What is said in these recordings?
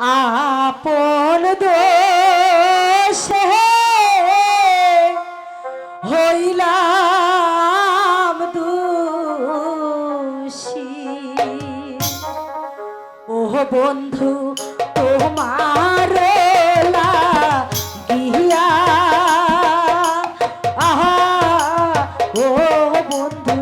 আপন দোষে হইলাম দোষী। ও বন্ধু তোমার গিয়া। আহা ও বন্ধু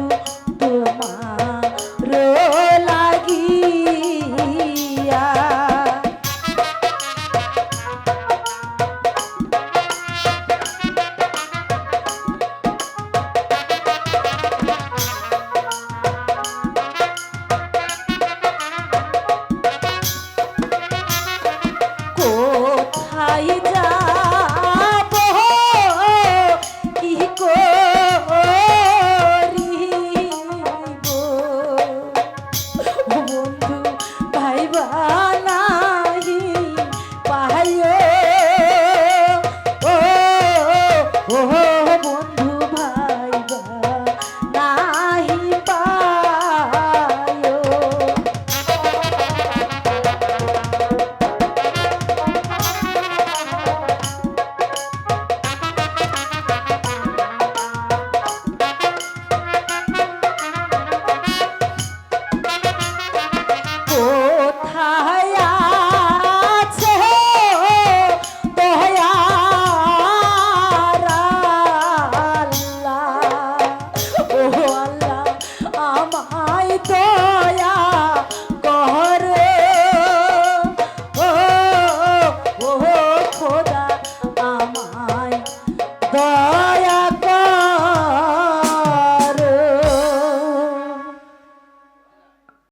টাকা